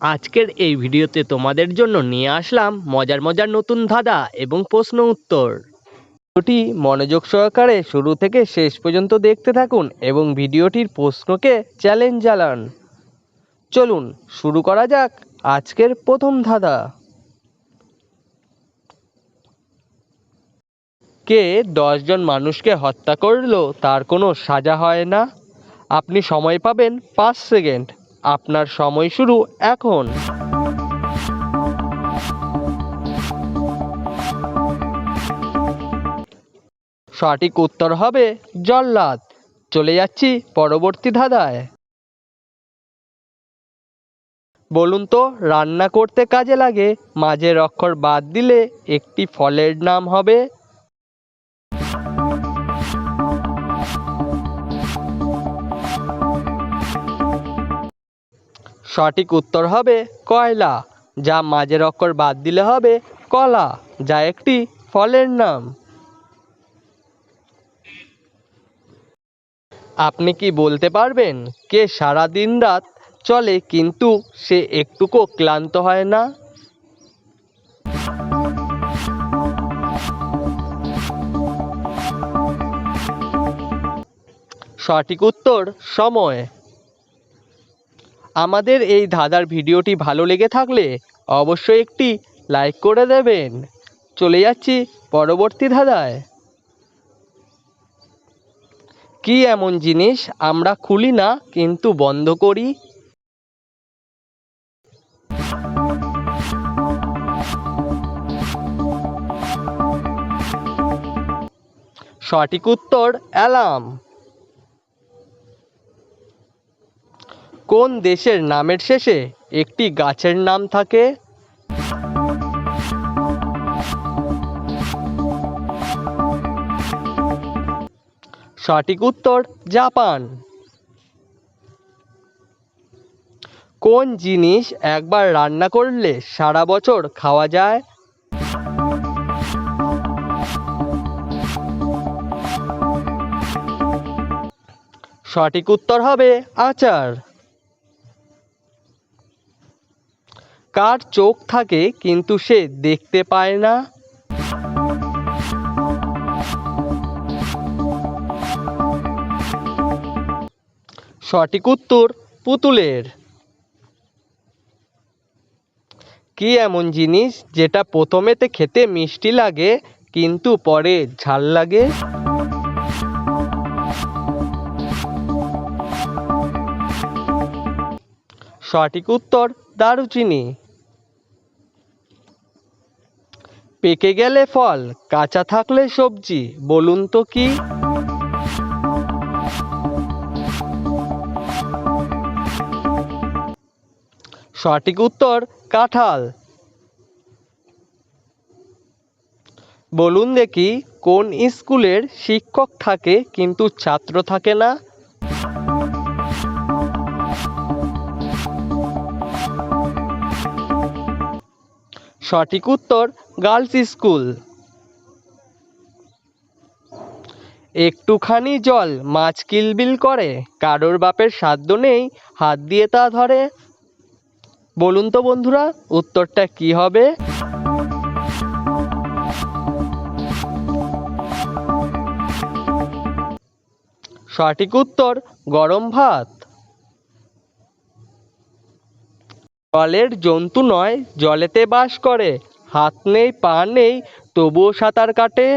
আজকের এই ভিডিওতে তোমাদের জন্য নিয়ে আসলাম মজার মজার নতুন ধাঁধা এবং প্রশ্ন উত্তর। ভিডিওটি মনোযোগ সহকারে শুরু থেকে শেষ পর্যন্ত দেখতে থাকুন এবং ভিডিওটির প্রশ্নকে চ্যালেঞ্জ জানান। চলুন শুরু করা যাক আজকের প্রথম ধাঁধা। কে দশজন মানুষকে হত্যা করল তার কোনো সাজা হয় না? আপনি সময় পাবেন পাঁচ সেকেন্ড। আপনার সময় শুরু এখন। সঠিক উত্তর হবে জল্লাদ। চলে যাচ্ছি পরবর্তী ধাঁধায়। বলুন তো, রান্না করতে কাজে লাগে, মাঝের অক্ষর বাদ দিলে একটি ফলের নাম হবে? সঠিক উত্তর হবে কয়লা, যা মাঝের অক্ষর বাদ দিলে হবে কলা, যা একটি ফলের নাম। আপনি কি বলতে পারবেন কে সারা দিন রাত চলে কিন্তু সে একটুকু ক্লান্ত হয় না? সঠিক উত্তর সময়। আমাদের এই ধাঁধার ভিডিওটি ভালো লেগে থাকলে অবশ্যই একটি লাইক করে দেবেন। চলে যাচ্ছি পরবর্তী ধাঁধায়। কি এমন জিনিস আমরা খুলি না, কিন্তু বন্ধ করি? সঠিক উত্তর, অ্যালার্ম। কোন দেশের নামের শেষে একটি গাছের নাম থাকে? সঠিক উত্তর, জাপান। কোন জিনিস একবার রান্না করলে সারা বছর খাওয়া যায়? সঠিক উত্তর হবে আচার। কার চোখ থাকে, কিন্তু সে দেখতে পায় না। সঠিক উত্তর পুতুলের। কি এমন জিনিস যেটা প্রথমেতে খেতে মিষ্টি লাগে, কিন্তু পরে ঝাল লাগে? সঠিক উত্তর দারুচিনি। পেকে গেলে ফল, কাঁচা থাকলে সবজি, বলুন তো কি? সঠিক উত্তর, কাঁঠাল। বলুন দেখি, কোন স্কুলের শিক্ষক থাকে কিন্তু ছাত্র থাকে না? সঠিক উত্তর গার্লস স্কুল। একটুখানি জল, মাছ কিলবিল করে, কারোর বাপের সাধ্য নেই, হাত দিয়ে তা ধরে। বলুন তো বন্ধুরা, উত্তরটা কি হবে? সঠিক উত্তর, গরম ভাত। জলের জন্তু নয়, জলেতে বাস করে। হাত নেই, পা নেই, তবুও সাঁতার কাটে।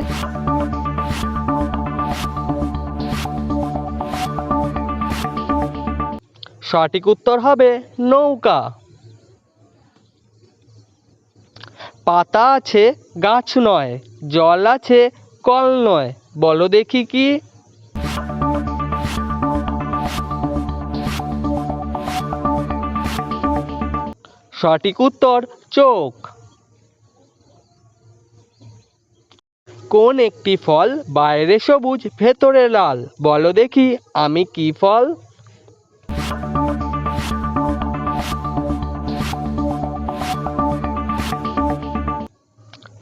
সঠিক উত্তর হবে নৌকা। পাতা আছে, গাছ নয়, জল আছে, কল নয়। বলো দেখি কি? সঠিক উত্তর, চোখ। কোন একটি ফল বাইরে সবুজ, ভেতরে লাল? বলো দেখি, আমি কি ফল?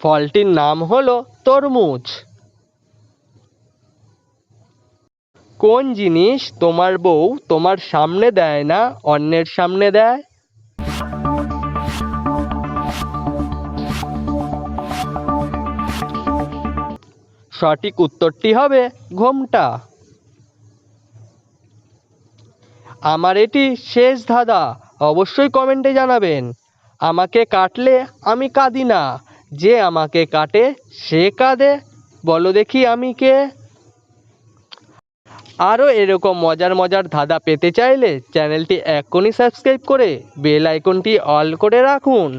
ফলটির নাম হলো তরমুজ। কোন জিনিস তোমার বউ তোমার সামনে দেয় না, অন্যের সামনে দেয়? সঠিক উত্তরটি হবে ঘোমটা। আমার এটি শেষ ধাঁধা, অবশ্যই কমেন্টে জানাবেন। আমাকে কাটলে আমি কাঁদি না, যে আমাকে কাটে সে কাঁদে। বলো দেখি আমি কে। আরও এরকম মজার মজার ধাঁধা পেতে চাইলে চ্যানেলটি এক্ষুনি সাবস্ক্রাইব করে বেল আইকনটি অল করে রাখুন।